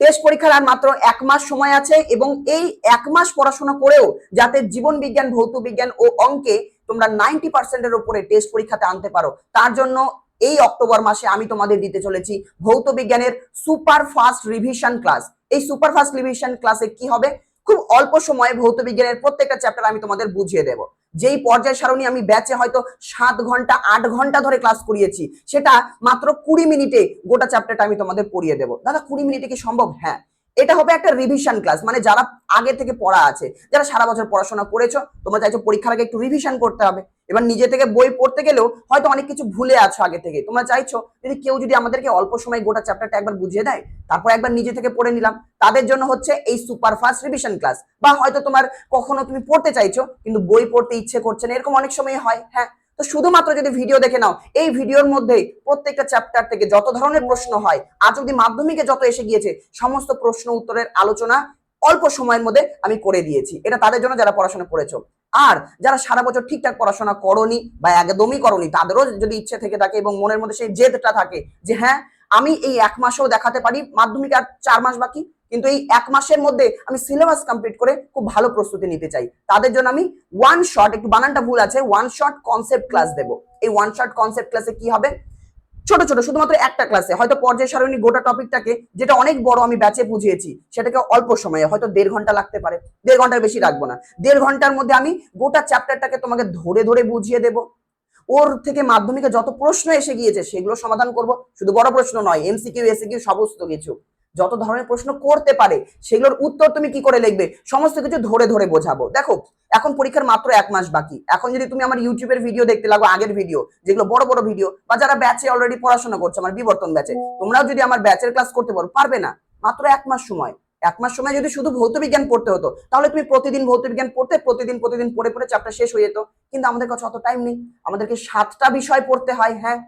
Test পরীক্ষার আর মাত্র এক মাস সময় আছে এবং এই এক মাস পড়াশোনা করেও যাতে জীবন বিজ্ঞান, ভৌত বিজ্ঞান ও অঙ্কে তোমরা নাইনটি পার্সেন্টের উপরে টেস্ট পরীক্ষাতে আনতে পারো। তার জন্য এই অক্টোবর মাসে আমি তোমাদের দিতে চলেছি ভৌত বিজ্ঞানের সুপার ফাস্ট রিভিশন ক্লাস এই সুপার ফাস্ট রিভিশন ক্লাসে কি হবে? খুব অল্প সময়ে ভৌত বিজ্ঞানের প্রত্যেকটা চ্যাপ্টার আমি তোমাদের বুঝিয়ে দেব। যেই পর্যায় সারণী আমি ব্যাচে হয়তো সাত ঘণ্টা, আট ঘণ্টা ধরে ক্লাস করিয়েছি, সেটা মাত্র কুড়ি মিনিটে গোটা চ্যাপ্টারটা আমি তোমাদের পড়িয়ে দেবো। দাদা, কুড়ি মিনিটে কি সম্ভব? হ্যাঁ। এটা হবে একটা রিভিশন ক্লাস মানে যারা আগে থেকে পড়া আছে, যারা সারা বছর পড়াশোনা করেছ, তোমরা চাইছো পরীক্ষার আগে একটু রিভিশন করতে হবে। এবার নিজে থেকে বই পড়তে গেলেও হয়তো অনেক কিছু ভুলে আছো আগে থেকে তোমরা চাইছো যদি কেউ যদি আমাদেরকে অল্প সময় গোটা চ্যাপ্টারটা একবার বুঝিয়ে দেয়, তারপর একবার নিজে থেকে পড়ে নিলাম, তাদের জন্য হচ্ছে এই সুপার ফাস্ট রিভিশন ক্লাস বা হয়তো তোমার কখনো তুমি পড়তে চাইছো, কিন্তু বই পড়তে ইচ্ছে করছে না, এরকম অনেক সময় হয় হ্যাঁ। তো শুধুমাত্র যদি ভিডিও দেখে নাও, এই ভিডিওর মধ্যে প্রত্যেকটা চ্যাপ্টার থেকে যত ধরনের প্রশ্ন হয়, আজ অব্দি মাধ্যমিকে যত এসে গিয়েছে, সমস্ত প্রশ্ন উত্তরের আলোচনা অল্প সময়ের মধ্যে আমি করে দিয়েছি। এটা তাদের জন্য যারা পড়াশোনা করেছ। আর যারা সারা বছর ঠিকঠাক পড়াশোনা করনি বা একদমই করনি, তাদেরও যদি ইচ্ছে থেকে থাকে এবং মনের মধ্যে সেই জেদটা থাকে যে হ্যাঁ আমি এই এক মাসেও দেখাতে পারি, মাধ্যমিক আর চার মাস বাকি, কিন্তু এই এক মাসের মধ্যে আমি সিলেবাস কমপ্লিট করে খুব ভালো প্রস্তুতি নিতে চাই। তাদের জন্য আমি ওয়ান শট একটু বানানটা ভুল আছে ওয়ান শট কনসেপ্ট ক্লাস দেবো। এই ওয়ান শট কনসেপ্ট ক্লাসে কি হবে? ছোট ছোট, শুধুমাত্র একটা ক্লাসে হয়তো পর্যায় সারণী গোটা টপিকটাকে যেটা অনেক বড় আমি ব্যাচে বুঝিয়েছি, সেটাকে অল্প সময়ে, হয়তো দেড় ঘণ্টা লাগতে পারে, দেড় ঘণ্টার বেশি রাখব না। দেড় ঘণ্টার মধ্যে আমি গোটা চ্যাপ্টারটাকে তোমাকে ধরে ধরে বুঝিয়ে দেব। ওর থেকে মাধ্যমিকে যত প্রশ্ন এসে গিয়েছে, সেগুলো সমাধান করব। শুধু বড় প্রশ্ন নয় এমসিকিউ এসিকিউ সমস্ত কিছু। যত ধরনের প্রশ্ন করতে পারে সেগুলোর উত্তর তুমি কি করে লিখবে? সমস্ত কিছু ধরে ধরে বোঝাবো। দেখো এখন পরীক্ষার মাত্র এক মাস বাকি। এখন যদি তুমি আমার ইউটিউবের ভিডিও দেখতে লাগো আগের ভিডিও যেগুলো বড় বড় ভিডিও বা যারা ব্যাচে অলরেডি পড়াশোনা করছে আমার বিবর্তন ব্যাচে তোমরাও যদি আমার ব্যাচের ক্লাস করতে পারো পারবে না। মাত্র এক মাস সময়। এক মাস সময় যদি শুধু ভৌত বিজ্ঞান পড়তে হতো তাহলে তুমি প্রতিদিন ভৌত বিজ্ঞান পড়তে প্রতিদিন প্রতিদিন পড়ে পড়ে চ্যাপ্টার শেষ হয়ে যেত। কিন্তু আমাদের কাছে অত টাইম নেই। আমাদেরকে সাতটা বিষয় পড়তে হয় হ্যাঁ?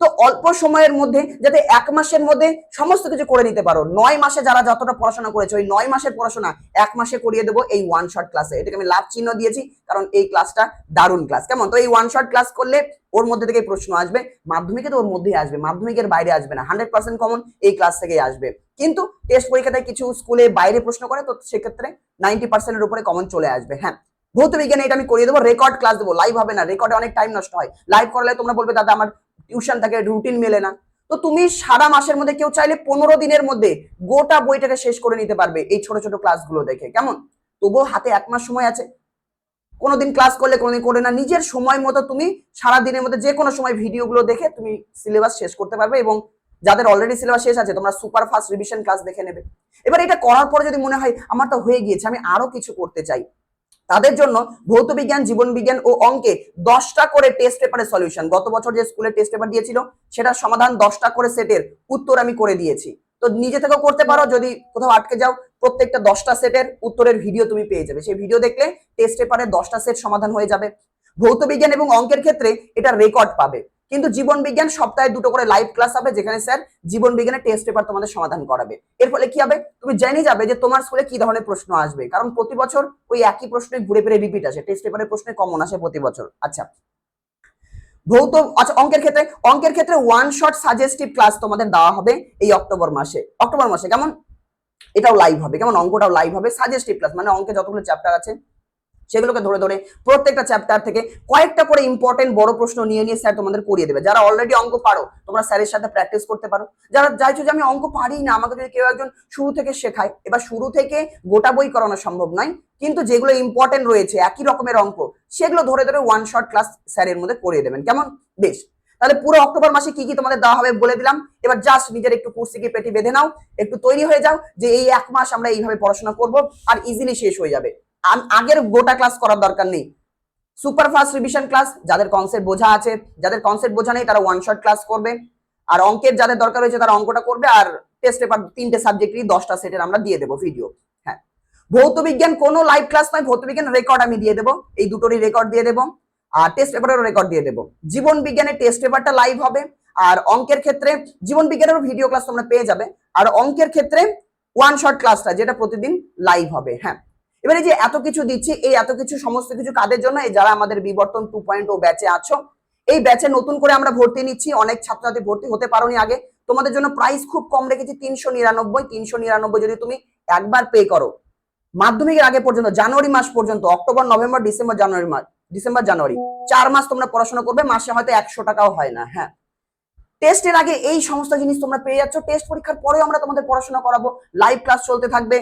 তো অল্প সময়ের মধ্যে যাতে এক মাসের মধ্যে সমস্ত কিছু করে নিতে পারো। নয় মাসে যারা যতটা পড়াশোনা করেছে, ওই নয় মাসের পড়াশোনা এক মাসে করিয়ে দেবো এই ওয়ান শট ক্লাসে এটাকে আমি লাভ চিহ্ন দিয়েছি, কারণ এই ক্লাসটা দারুণ ক্লাস কেমন? তো এই ওয়ান শট ক্লাস করলে ওর মধ্যে থেকে প্রশ্ন আসবে, মাধ্যমিকে তো ওর মধ্যেই আসবে, মাধ্যমিকের বাইরে আসবে না। হান্ড্রেড পার্সেন্ট কমন এই ক্লাস থেকেই আসবে। কিন্তু টেস্ট পরীক্ষাতে কিছু স্কুলে বাইরে প্রশ্ন করে, তো সেক্ষেত্রে নাইনটি পার্সেন্টের উপরে কমন চলে আসবে। হ্যাঁ ভৌত বিজ্ঞানে এটা আমি করিয়ে দেবো রেকর্ড ক্লাস দেবো। লাইভ হবে না রেকর্ডে অনেক টাইম নষ্ট হয়। লাইভ করলে তোমরা বলবে, দাদা, আমার টিউশন থাকে রুটিন মেলে না। তো তুমি সারা মাসের মধ্যে কেউ চাইলে পনেরো দিনের মধ্যে গোটা বইটাকে শেষ করে নিতে পারবে এই ছোট ছোট ক্লাসগুলো দেখে। কেমন? তবুও হাতে এক মাস সময় আছে। কোনোদিন ক্লাস করলে, কোনোদিন করে না। নিজের সময় মতো তুমি সারা দিনের মধ্যে যে কোনো সময় ভিডিওগুলো দেখে তুমি সিলেবাস শেষ করতে পারবে এবং যাদের অলরেডি সিলেবাস শেষ আছে, তোমরা সুপার ফাস্ট রিভিশন ক্লাস দেখে নেবে। এবার এটা করার পরে যদি মনে হয়, আমার তো হয়ে গিয়েছে, আমি আরও কিছু করতে চাই। তাদের জন্য ভৌত বিজ্ঞান, জীবন বিজ্ঞান ও অঙ্কে দশটা করে টেস্ট পেপারের সলিউশন গত বছর যে স্কুলে টেস্ট পেপার দিয়েছিল, সেটার সমাধান দশটা করে সেটের উত্তর আমি করে দিয়েছি। তো নিজে থেকেও করতে পারো, যদি কোথাও আটকে যাও, প্রত্যেকটা দশটা সেটের উত্তরের ভিডিও তুমি পেয়ে যাবে। সেই ভিডিও দেখলে টেস্ট পেপারের দশটা সেট সমাধান হয়ে যাবে। ভৌত বিজ্ঞান এবং অঙ্কের ক্ষেত্রে এটা রেকর্ড পাবে। কিন্তু জীবন বিজ্ঞান সপ্তাহে দুটো করে লাইভ ক্লাস হবে, যেখানে স্যার জীবন বিজ্ঞানের টেস্ট পেপার তোমাদের সমাধান করাবে। এর ফলে কি হবে? তুমি জেনে যাবে যে তোমার স্কুলে কি ধরনের প্রশ্ন আসবে। কারণ প্রতি বছর ওই একই প্রশ্নে ঘুরে ফিরে রিপিট আসে। টেস্ট পেপারের প্রশ্নে কমন আসে প্রতি বছর। আচ্ছা। ভৌত আচ্ছা অঙ্কের ক্ষেত্রে অঙ্কের ক্ষেত্রে ওয়ান শট সাজেস্টিভ ক্লাস তোমাদের দেওয়া হবে এই অক্টোবর মাসে। অক্টোবর মাসে, কেমন? এটাও লাইভ হবে। কেমন? অঙ্কটাও লাইভ হবে। সাজেস্টিভ ক্লাস মানে অঙ্কে যতগুলো চ্যাপ্টার আছে সেগুলোকে ধরে ধরে প্রত্যেকটা চ্যাপ্টার থেকে কয়েকটা করে ইম্পর্টেন্ট বড় প্রশ্ন নিয়ে নিয়ে স্যার তোমাদের করিয়ে দেবে। যারা অলরেডি অঙ্ক পারো, তোমরা স্যারের সাথে প্র্যাকটিস করতে পারো। যারা চাইছো যে আমি অঙ্ক পারি না, আমাকে যদি কেউ একজন শুরু থেকে শেখায়, এবার শুরু থেকে গোটা বই করানো সম্ভব নয়, কিন্তু যেগুলো ইম্পর্টেন্ট রয়েছে, একই রকমের অঙ্ক, সেগুলো ধরে ধরে ওয়ান শর্ট ক্লাস স্যারের মধ্যে করিয়ে দেবেন। কেমন? বেশ। তাহলে পুরো অক্টোবর মাসে কি কি তোমাদের দেওয়া হবে বলে দিলাম। এবার জাস্ট নিজের একটু কুর্সি কি পেটি বেঁধে নাও, একটু তৈরি হয়ে যাও, যে এই এক মাস আমরা এইভাবে পড়াশোনা করব, আর ইজিলি শেষ হয়ে যাবে। আগের গোটা ক্লাস করার দরকার নেই। সুপার ফাস্ট রিভিশন ক্লাস যাদের কনসেপ্ট বোঝা আছে, যাদের কনসেপ্ট বোঝা নেই, তারা ওয়ান শট ক্লাস করবে। আর অঙ্কের যাদের দরকার হয়েছে, তারা অঙ্কটা করবে। আর টেস্ট পেপার তিনটে সাবজেক্টই দশটা সেটের আমরা দিয়ে দেবো ভিডিও হ্যাঁ। ভৌত বিজ্ঞান কোনো লাইভ ক্লাস নয়, ভৌত বিজ্ঞান রেকর্ড আমি দিয়ে দেবো। এই দুটোরই রেকর্ড দিয়ে দেবো। আর টেস্ট পেপারেরও রেকর্ড দিয়ে দেবো। জীবন বিজ্ঞানের টেস্ট পেপারটা লাইভ হবে। আর অঙ্কের ক্ষেত্রে, জীবন বিজ্ঞানেরও ভিডিও ক্লাস তোমরা পেয়ে যাবে। আর অঙ্কের ক্ষেত্রে ওয়ান শট ক্লাসটা যেটা প্রতিদিন লাইভ হবে। হ্যাঁ। এবারে যে এত কিছু দিচ্ছি, এই এত কিছু, সমস্ত কিছু কাদের জন্য? এই যারা আমাদের বিবর্তন টু পয়েন্ট ও ব্যাচে আছো, এই ব্যাচে নতুন করে আমরা ভর্তি নিচ্ছি, অনেক ছাত্রছাত্রী ভর্তি হতে পারোনি আগে। তোমাদের জন্য প্রাইস খুব কম রেখেছি, তিনশো নিরানব্বই তিনশো নিরানব্বই যদি তুমি একবার পে করো। মাধ্যমিকের আগে পর্যন্ত, জানুয়ারি মাস পর্যন্ত, অক্টোবর, নভেম্বর, ডিসেম্বর, জানুয়ারি মাস, ডিসেম্বর, জানুয়ারি, চার মাস তোমরা পড়াশোনা করবে, মাসে হয়তো একশো টাকাও হয় না হ্যাঁ। টেস্টের আগে এই সমস্ত জিনিস তোমরা পেয়ে যাচ্ছ টেস্ট পরীক্ষার পরেও আমরা তোমাদের পড়াশোনা করাবো লাইভ ক্লাস চলতে থাকবে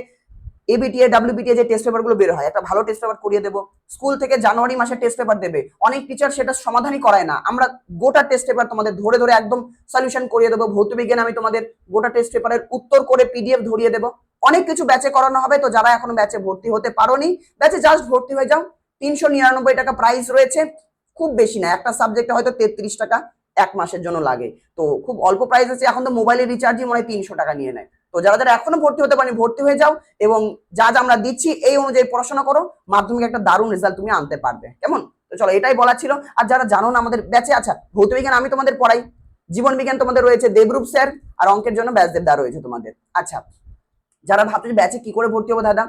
এবিটিএ ডাব্লিউবিটিএ যে টেস্ট পেপারগুলো বের হয়, একটা ভালো টেস্ট পেপার করিয়ে দেবো। স্কুল থেকে জানুয়ারি মাসে টেস্ট পেপার দেবে। অনেক টিচার সেটা সমাধানই করায় না। আমরা গোটা টেস্ট পেপার তোমাদের ধরে ধরে একদম সলিউশন করিয়ে দেবো। ভৌত বিজ্ঞান আমি তোমাদের গোটা টেস্ট পেপারের উত্তর করে পিডিএফ ধরিয়ে দেবো। অনেক কিছু ব্যাচে করানো হবে, তো যারা এখনও ব্যাচে ভর্তি হতে পারোনি ব্যাচে জাস্ট ভর্তি হয়ে যাও। তিনশো নিরানব্বই টাকা প্রাইস রয়েছে। খুব বেশি না, একটা সাবজেক্টে হয়তো তেত্রিশ টাকা এক মাসের জন্য লাগে। তো খুব অল্প প্রাইস আছে, এখন তো মোবাইলের রিচার্জই মনে হয় তিনশো টাকা নিয়ে নেয়। তো যারা যারা এখনও ভর্তি হতে পারেনি, ভর্তি হয়ে যাও এবং যা যা আমরা দিচ্ছি, এই অনুযায়ী পড়াশোনা করো। মাধ্যমিক একটা দারুণ রেজাল্ট তুমি আনতে পারবে। কেমন? তো চলো, এটাই বলা ছিল। আর যারা জানো না আমাদের ব্যাচে আচ্ছা ভৌত বিজ্ঞান আমি তোমাদের পড়াই। জীবন বিজ্ঞান তোমাদের রয়েছে দেবরূপ স্যার আর অঙ্কের জন্য ব্যাচদেব দা রয়েছে তোমাদের। আচ্ছা যারা ভাবছ ব্যাচে কি করে ভর্তি হব দাদা,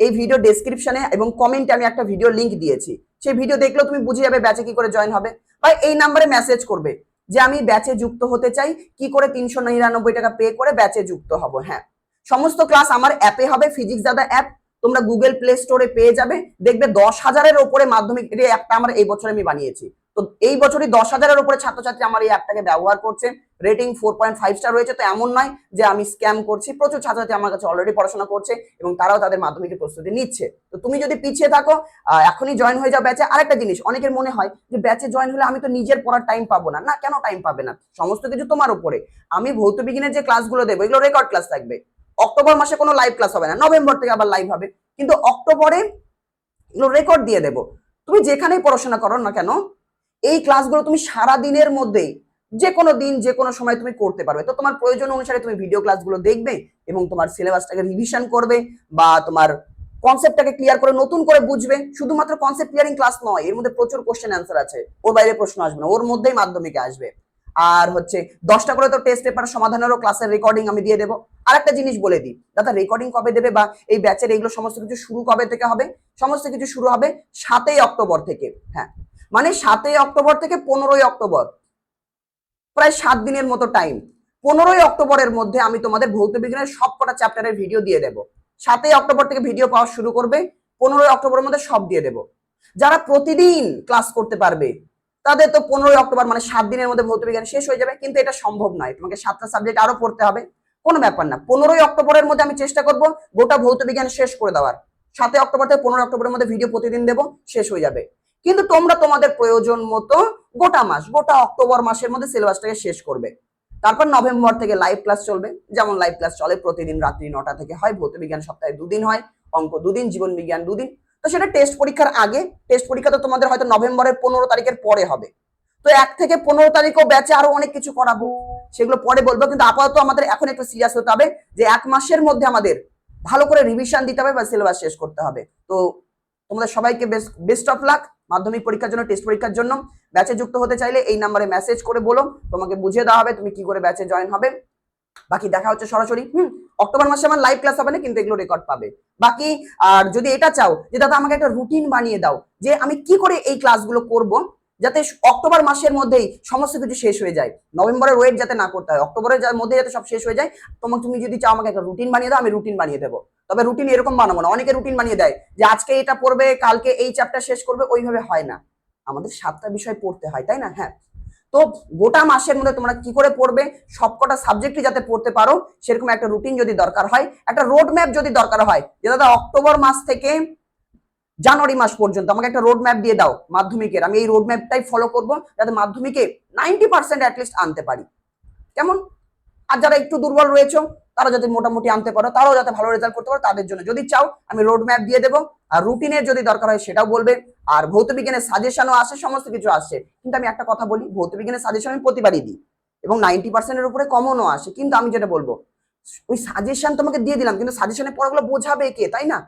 এই ভিডিও ডেসক্রিপশনে এবং কমেন্টে আমি একটা ভিডিও লিঙ্ক দিয়েছি। সেই ভিডিও দেখলেও তুমি বুঝে যাবে ব্যাচে কি করে জয়েন হবে। বা এই নাম্বারে মেসেজ করবে। যে আমি ব্যাচে যুক্ত হতে চাই, কি করে তিনশো নিরানব্বই টাকা পে করে ব্যাচে যুক্ত হব? হ্যাঁ। সমস্ত ক্লাস আমার অ্যাপে হবে ফিজিক্স দাদা অ্যাপ তোমরা গুগল প্লে স্টোরে পেয়ে যাবে। দেখবে দশ হাজারের ওপরে মাধ্যমিক এই অ্যাপটা আমার এই বছর আমি বানিয়েছি। তো এই বছরই দশ হাজারের উপরে ছাত্রছাত্রী আমার এই অ্যাপটাকে ব্যবহার করছে। Rating four point five star রয়েছে, তো এমন নয় যে আমি স্ক্যাম করছি, প্রচুর ছাত্রছাত্রী আমার কাছে অলরেডি পড়াশোনা করছে এবং তারাও তাদের মাধ্যমিকের প্রস্তুতি নিচ্ছে। তো তুমি যদি পিছিয়ে থাকো এখনই জয়েন হয়ে যাও ব্যাচে আরেকটা জিনিস, অনেকের মনে হয় যে ব্যাচে জয়েন হলে আমি তো নিজের পড়ার টাইম পাবো না। না, কেন টাইম পাবে না? সমস্ত কিছু তোমার উপরে। আমি ভৌত বিজ্ঞানের যে ক্লাসগুলো দেবো, এগুলো রেকর্ড ক্লাস থাকবে। অক্টোবর মাসে কোনো লাইভ ক্লাস হবে না, নভেম্বর থেকে আবার লাইভ হবে। কিন্তু অক্টোবরে এগুলো রেকর্ড দিয়ে দেবো। তুমি যেখানেই পড়াশোনা করো না কেন এই ক্লাসগুলো তুমি সারা দিনের মধ্যেই যে কোনো দিন যে কোনো সময় তুমি করতে পারবে। তো তোমার প্রয়োজন অনুসারে তুমি ভিডিও ক্লাসগুলো দেখবে এবং তোমার সিলেবাসটাকে রিভিশন করবে বা তোমার কনসেপ্টটাকে ক্লিয়ার করে নতুন করে বুঝবে। শুধুমাত্র কনসেপ্ট ক্লিয়ারিং ক্লাস নয়, এর মধ্যে প্রচুর কোশ্চেন অ্যান্সার আছে। ওর বাইরে প্রশ্ন আসবে না, ওর মধ্যেই মাধ্যমিকে আসবে। আর হচ্ছে, দশটা করে তো টেস্ট পেপার সমাধানেরও ক্লাসের রেকর্ডিং আমি দিয়ে দেবো। আর একটা জিনিস বলে দিই, দাদা রেকর্ডিং কবে দেবে বা এই ব্যাচের এগুলো সমস্ত কিছু শুরু কবে থেকে হবে? সমস্ত কিছু শুরু হবে সাতই অক্টোবর থেকে। হ্যাঁ মানে সাতই অক্টোবর থেকে পনেরোই অক্টোবর। প্রায় সাত দিনের মতো টাইম পনেরোই অক্টোবরের মধ্যে আমি তোমাদের ভৌত বিজ্ঞানের সবকটা চ্যাপ্টারের ভিডিও দিয়ে দেবো। সাতই অক্টোবর থেকে ভিডিও পাওয়া শুরু করবে, পনেরোই অক্টোবরের মধ্যে সব দিয়ে দেবো। যারা প্রতিদিন ক্লাস করতে পারবে, তাদের তো পনেরোই অক্টোবর মানে সাত দিনের মধ্যে ভৌত বিজ্ঞান শেষ হয়ে যাবে, কিন্তু এটা সম্ভব নয়। তোমাকে সাতটা সাবজেক্ট আরও পড়তে হবে, কোনো ব্যাপার না। পনেরোই অক্টোবরের মধ্যে আমি চেষ্টা করব গোটা ভৌত বিজ্ঞান শেষ করে দেওয়ার। সাতই অক্টোবর থেকে পনেরোই অক্টোবরের মধ্যে ভিডিও প্রতিদিন দেবো, শেষ হয়ে যাবে। কিন্তু তোমরা তোমাদের প্রয়োজন মতো গোটা মাস, গোটা অক্টোবর মাসের মধ্যে সিলেবাসটাকে শেষ করবে। তারপর নভেম্বর থেকে লাইভ ক্লাস চলবে। যেমন লাইভ ক্লাস চলে প্রতিদিন রাত্রি নটা থেকে হয় ভৌত বিজ্ঞান সপ্তাহে দুদিন হয়, অঙ্ক দুদিন জীবন বিজ্ঞান দুদিন। তো সেটা টেস্ট পরীক্ষার আগে টেস্ট পরীক্ষা তো তোমাদের হয়তো নভেম্বরের পনেরো তারিখের পরে হবে। তো এক থেকে পনেরো তারিখও ব্যাচে আরও অনেক কিছু করাবো। সেগুলো পরে বলব, কিন্তু আপাতত আমাদের এখন একটু সিরিয়াস হতে হবে যে এক মাসের মধ্যে আমাদের ভালো করে রিভিশন দিতে হবে বা সিলেবাস শেষ করতে হবে। তো তোমাদের সবাইকে বেস্ট অফ লাক মাধ্যমিক পরীক্ষার জন্য টেস্ট পরীক্ষার জন্য। ব্যাচে যুক্ত হতে চাইলে এই নাম্বারে মেসেজ করে বলো। তোমাকে বুঝিয়ে দেওয়া হবে তুমি কি করে ব্যাচে জয়েন হবে। বাকি দেখা হচ্ছে সরাসরি। হুম, অক্টোবর মাসে আমার লাইভ ক্লাস হবে না, কিন্তু এগুলো রেকর্ড পাবে। বাকি, আর যদি এটা চাও, যে দাদা আমাকে একটা রুটিন বানিয়ে দাও, যে আমি কি করে এই ক্লাসগুলো করব যাতে অক্টোবর মাসের মধ্যেই সমস্ত কিছু শেষ হয়ে যায়। নভেম্বরের ওয়েট যাতে না করতে হয়। অক্টোবরের মধ্যে যাতে সব শেষ হয়ে যায় তোমাকে তুমি যদি চাও আমাকে একটা রুটিন বানিয়ে দাও, আমি রুটিন বানিয়ে দেবো। তবে রুটিন এরকম বানাবো না। অনেকে রুটিন বানিয়ে দেয় যে, আজকে এটা পড়বে, কালকে এই চ্যাপ্টার শেষ করবে, ওইভাবে হয় না। আমাদের সাতটা বিষয় পড়তে হয়, তাই না? হ্যাঁ। তো গোটা মাসের মধ্যে তোমরা কি করে পড়বে, সবকটা সাবজেক্টই যাতে পড়তে পারো, সেরকম একটা রুটিন যদি দরকার হয়, একটা রোড ম্যাপ যদি দরকার হয়, যে দাদা, অক্টোবর মাস থেকে জানুয়ারি মাস পর্যন্ত। আমাকে একটা রোড ম্যাপ দিয়ে দাও মাধ্যমিকের। আমি এই রোড ম্যাপটাই ফলো করব যাতে মাধ্যমিকে নাইনটি পার্সেন্ট অ্যাটলিস্ট আনতে পারি। কেমন? আর যারা একটু দুর্বল রয়েছে, তারা যাতে মোটামুটি আনতে পারো, তারাও যাতে ভালো রেজাল্ট করতে পারো, তাদের জন্য যদি চাও, আমি রোড ম্যাপ দিয়ে দেবো। আর রুটিনের যদি দরকার হয়, সেটাও বলবে। আর ভৌত বিজ্ঞানের সাজেশনও আসে, সমস্ত কিছু আসছে কিন্তু আমি একটা কথা বলি, ভৌত বিজ্ঞানের সাজেশন আমি প্রতিবারই দিই। এবং নাইনটি পার্সেন্টের উপরে কমনও আসে। কিন্তু আমি যেটা বলব, ওই সাজেশন তোমাকে দিয়ে দিলাম, কিন্তু সাজেশনের পড়াগুলো বোঝাবে কে, তাই না?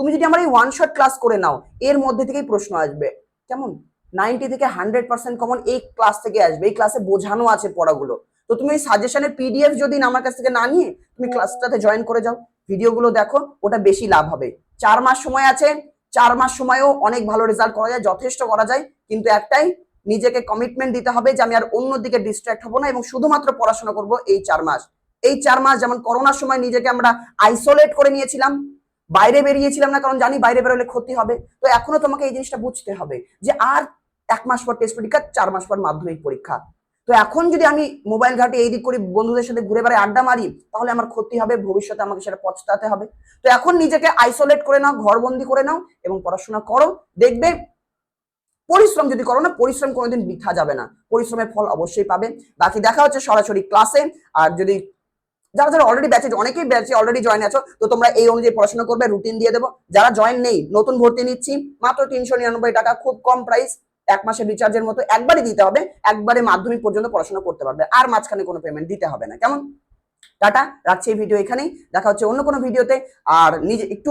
তুমি যদি আমার এই ওয়ান শট ক্লাস করে নাও, এর মধ্যে থেকেই প্রশ্ন আসবে। কেমন? নাইনটি থেকে হান্ড্রেড পার্সেন্ট কমন এই ক্লাস থেকে আসবে। এই ক্লাসে বোঝানো আছে পড়াগুলো। তো তুমি ওই সাজেশনের পিডিএফ যদি আমার কাছ থেকে না নিয়ে তুমি ক্লাসটাতে জয়েন করে যাও। ভিডিওগুলো দেখো, ওটা বেশি লাভ হবে। চার মাস সময় আছে। চার মাস সময়েও অনেক ভালো রেজাল্ট করা যায়, যথেষ্ট করা যায়। কিন্তু একটাই, নিজেকে কমিটমেন্ট দিতে হবে যে আমি আর অন্যদিকে ডিস্ট্র্যাক্ট হব না এবং শুধুমাত্র পড়াশোনা করব এই চার মাস। এই চার মাস যেমন করোনার সময় নিজেকে আমরা আইসোলেট করে নিয়েছিলাম বাইরে বেরিয়েছিলাম না, কারণ জানি বাইরে বেরোলে ক্ষতি হবে। তো এখনও তোমাকে এই জিনিসটা বুঝতে হবে যে আর এক মাস পর টেস্ট পরীক্ষা, চার মাস পর মাধ্যমিক পরীক্ষা। তো এখন যদি আমি মোবাইল ঘাটে এই দিক করি বন্ধুদের সাথে ঘুরে বেড়ায় আড্ডা মারি, তাহলে আমার ক্ষতি হবে, ভবিষ্যতে আমাকে সেটা পছতাতে হবে। তো এখন নিজেকে আইসোলেট করে নাও, ঘরবন্দি করে নাও এবং পড়াশোনা করো। দেখবে পরিশ্রম যদি করো না, পরিশ্রম কোনোদিন বৃথা যাবে না। পরিশ্রমের ফল অবশ্যই পাবে। বাকি দেখা হচ্ছে সরাসরি ক্লাসে আর যদি যারা যারা অলরেডি ব্যাচে অনেকেই ব্যাচে অলরেডি জয়েন আছো, তো তোমরা এই অনুযায়ী পড়াশোনা করবে রুটিন দিয়ে দেবো। যারা জয়েন নেই, নতুন ভর্তি নিচ্ছি, মাত্র তিনশো নিরানব্বই টাকা, খুব কম প্রাইস এক মাসের রিচার্জের মতো, একবারই দিতে হবে, একবারে মাধ্যমিক পর্যন্ত পড়াশোনা করতে পারবে, আর মাঝখানে কোনো পেমেন্ট দিতে হবে না। কেমন? টাটা, রাখছি এই ভিডিও এখানেই, দেখা হচ্ছে অন্য কোনো ভিডিওতে আর নিজে, একটু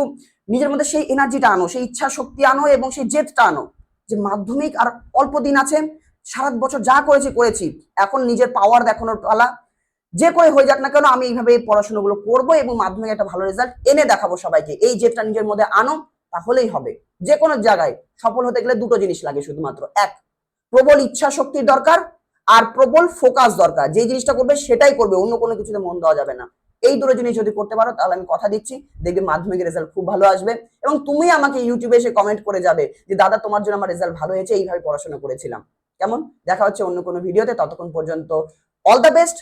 নিজের মধ্যে সেই এনার্জিটা আনো, সেই ইচ্ছা শক্তি আনো এবং সেই জেদটা আনো, যে মাধ্যমিক আর অল্প দিন আছে, সারা বছর যা করেছি করেছি, এখন নিজের পাওয়ার দেখানোর পালা যে করে হয়ে যাক না কেন, আমি এইভাবে এই পড়াশোনাগুলো করব এবং মাধ্যমিক একটা ভালো রেজাল্ট এনে দেখাবো সবাইকে। এই জেদটা নিজের মধ্যে আনো তাহলেই হবে। যে কোনো জায়গায় সফল হতে গেলে দুটো জিনিস লাগে শুধুমাত্র। এক, প্রবল ইচ্ছা শক্তির দরকার আর প্রবল ফোকাস দরকার। যে জিনিসটা করবে সেটাই করবে, অন্য কোনো কিছুতে মন দেওয়া যাবে না। এই দুটো জিনিস যদি করতে পারো, তাহলে আমি কথা দিচ্ছি, দেখবে মাধ্যমিকের রেজাল্ট খুব ভালো আসবে এবং তুমি আমাকে ইউটিউবে এসে কমেন্ট করে যাবে যে, দাদা, তোমার জন্য আমার রেজাল্ট ভালো হয়েছে, এইভাবে পড়াশোনা করেছিলাম। কেমন? দেখা হচ্ছে অন্য কোনো ভিডিওতে ততক্ষণ পর্যন্ত অল দ্য বেস্ট